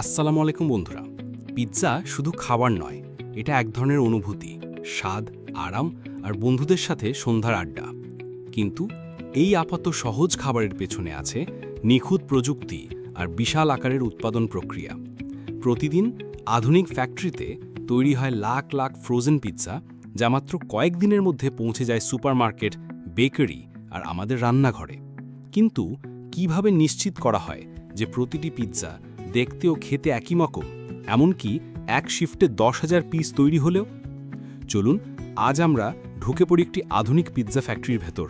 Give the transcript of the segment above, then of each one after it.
আসসালামু আলাইকুম বন্ধুরা। পিৎজা শুধু খাবার নয়, এটা এক ধরনের অনুভূতি, স্বাদ, আরাম আর বন্ধুদের সাথে সন্ধ্যার আড্ডা। কিন্তু এই আপাত সহজ খাবারের পেছনে আছে নিখুঁত প্রযুক্তি আর বিশাল আকারের উৎপাদন প্রক্রিয়া। প্রতিদিন আধুনিক ফ্যাক্টরিতে তৈরি হয় লাখ লাখ ফ্রোজেন পিৎজা, যা মাত্র কয়েকদিনের মধ্যে পৌঁছে যায় সুপারমার্কেট, বেকারি আর আমাদের রান্নাঘরে। কিন্তু কীভাবে নিশ্চিত করা হয় যে প্রতিটি পিৎজা দেখতে ও খেতে একই মকম, এমনকি এক শিফটে দশ হাজার পিস তৈরি হলেও। চলুন, আজ আমরা ঢুকে পড়ি একটি আধুনিক পিৎজা ফ্যাক্টরির ভেতর।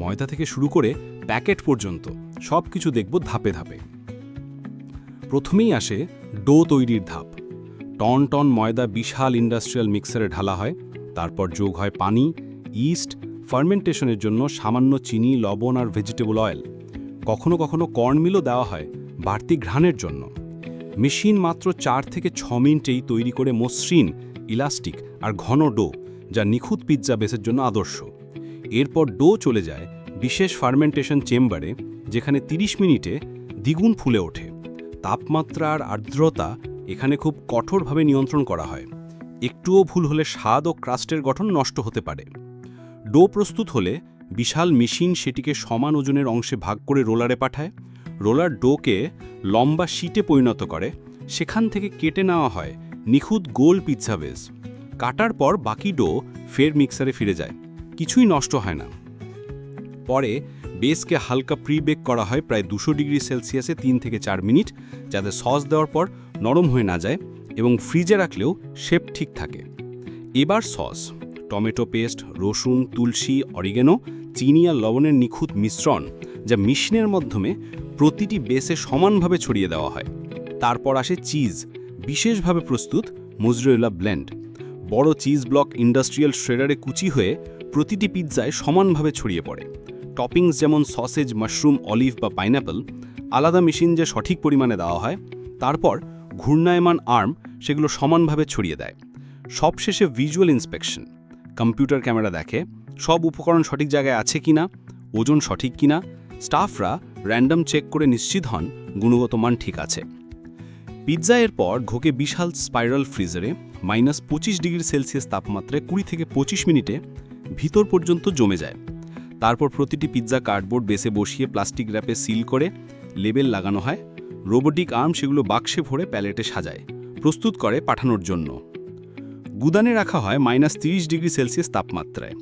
ময়দা থেকে শুরু করে প্যাকেট পর্যন্ত সব কিছু দেখব ধাপে ধাপে। প্রথমেই আসে ডো তৈরির ধাপ। টন টন ময়দা বিশাল ইন্ডাস্ট্রিয়াল মিক্সারে ঢালা হয়, তারপর যোগ হয় পানি ইস্ট ফার্মেন্টেশনের জন্য সামান্য চিনি, লবণ আর ভেজিটেবল অয়েল কখনো কখনো কর্নমিলও দেওয়া হয় বাড়তি ঘ্রাণের জন্য। মেশিন মাত্র চার থেকে ছ মিনিটেই তৈরি করে মসৃণ, ইলাস্টিক আর ঘন ডো, যা নিখুঁত পিৎজা বেসের জন্য আদর্শ। এরপর ডো চলে যায় বিশেষ ফার্মেন্টেশন চেম্বারে, যেখানে ৩০ মিনিটে দ্বিগুণ ফুলে ওঠে। তাপমাত্রা আর আর্দ্রতা এখানে খুব কঠোরভাবে নিয়ন্ত্রণ করা হয়। একটুও ভুল হলে স্বাদ ও ক্রাস্টের গঠন নষ্ট হতে পারে। ডো প্রস্তুত হলে বিশাল মেশিন সেটিকে সমান ওজনের অংশে ভাগ করে রোলারে পাঠায় রোলার ডোকে লম্বা শিটে পরিণত করে। সেখান থেকে কেটে নেওয়া হয় নিখুঁত গোল পিৎজা বেস। কাটার পর বাকি ডো ফের মিক্সারে ফিরে যায়। কিছুই নষ্ট হয় না। পরে বেসকে হালকা প্রি বেক করা হয় প্রায় দুশো ডিগ্রি সেলসিয়াসে তিন থেকে চার মিনিট, যাতে সস দেওয়ার পর নরম হয়ে না যায় এবং ফ্রিজে রাখলেও শেপ ঠিক থাকে। এবার সস, টমেটো পেস্ট, রসুন, তুলসী, অরিগেনো, চিনি আর লবণের নিখুঁত মিশ্রণ, যা মেশিনের মাধ্যমে প্রতিটি বেসে সমানভাবে ছড়িয়ে দেওয়া হয়। তারপর আসে চিজ, বিশেষভাবে প্রস্তুত মুজরেলা ব্লেন্ড। বড় চিজ ব্লক ইন্ডাস্ট্রিয়াল শ্রেডারে কুচি হয়ে প্রতিটি পিৎজায় সমানভাবে ছড়িয়ে পড়ে। টপিংস যেমন সসেজ, মাশরুম, অলিভ বা পাইনঅ্যাপল আলাদা মেশিন যে সঠিক পরিমাণে দেওয়া হয়, তারপর ঘূর্ণায়মান আর্ম সেগুলো সমানভাবে ছড়িয়ে দেয়। সবশেষে ভিজুয়াল ইন্সপেকশন। কম্পিউটার ক্যামেরা দেখে সব উপকরণ সঠিক জায়গায় আছে কিনা, ওজন সঠিক কিনা, স্টাফরা র্যান্ডম চেক করে নিশ্চিত হন গুণগত মান ঠিক আছে। পিৎজা এর পর ঘোকে বিশাল স্পাইরাল ফ্রিজারে মাইনাস পঁচিশ ডিগ্রি সেলসিয়াস তাপমাত্রায় কুড়ি থেকে পঁচিশ মিনিটে ভিতর পর্যন্ত জমে যায়। তারপর প্রতিটি পিৎজা কার্ডবোর্ড বেসে বসিয়ে প্লাস্টিক র্যাপে সিল করে লেবেল লাগানো হয়। রোবোটিক আর্ম সেগুলো বাক্সে ভরে প্যালেটে সাজায়, প্রস্তুত করে পাঠানোর জন্য। গুদানে রাখা হয় মাইনাস তিরিশ ডিগ্রি সেলসিয়াস তাপমাত্রায়।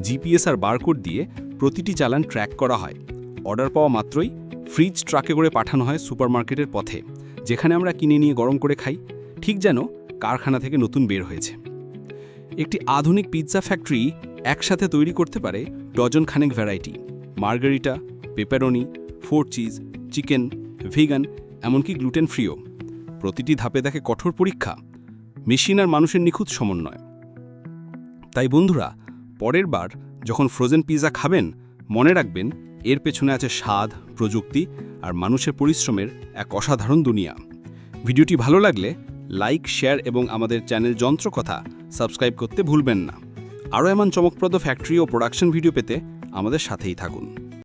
জিপিএস আর বারকোড দিয়ে প্রতিটি চালান ট্র্যাক করা হয়। অর্ডার পাওয়া মাত্রই ফ্রিজ ট্রাকে করে পাঠানো হয় সুপারমার্কেটের পথে, যেখানে আমরা কিনে নিয়ে গরম করে খাই, ঠিক যেন কারখানা থেকে নতুন বের হয়েছে। একটি আধুনিক পিৎজা ফ্যাক্টরি একসাথে তৈরি করতে পারে ডজন খানেক variety, margherita, pepperoni, four cheese, chicken, vegan, এমনকি গ্লুটেন ফ্রিও। প্রতিটি ধাপে দেখে কঠোর পরীক্ষা, মেশিন আর মানুষের নিখুঁত সমন্বয়। তাই বন্ধুরা, পরের বার যখন ফ্রোজেন পিৎজা খাবেন, মনে রাখবেন এর পেছনে আছে স্বাদ, প্রযুক্তি আর মানুষের পরিশ্রমের এক অসাধারণ দুনিয়া। ভিডিওটি ভালো লাগলে লাইক, শেয়ার এবং আমাদের চ্যানেল যন্ত্রকথা সাবস্ক্রাইব করতে ভুলবেন না। আরও এমন চমকপ্রদ ফ্যাক্টরি ও প্রোডাকশন ভিডিও পেতে আমাদের সাথেই থাকুন।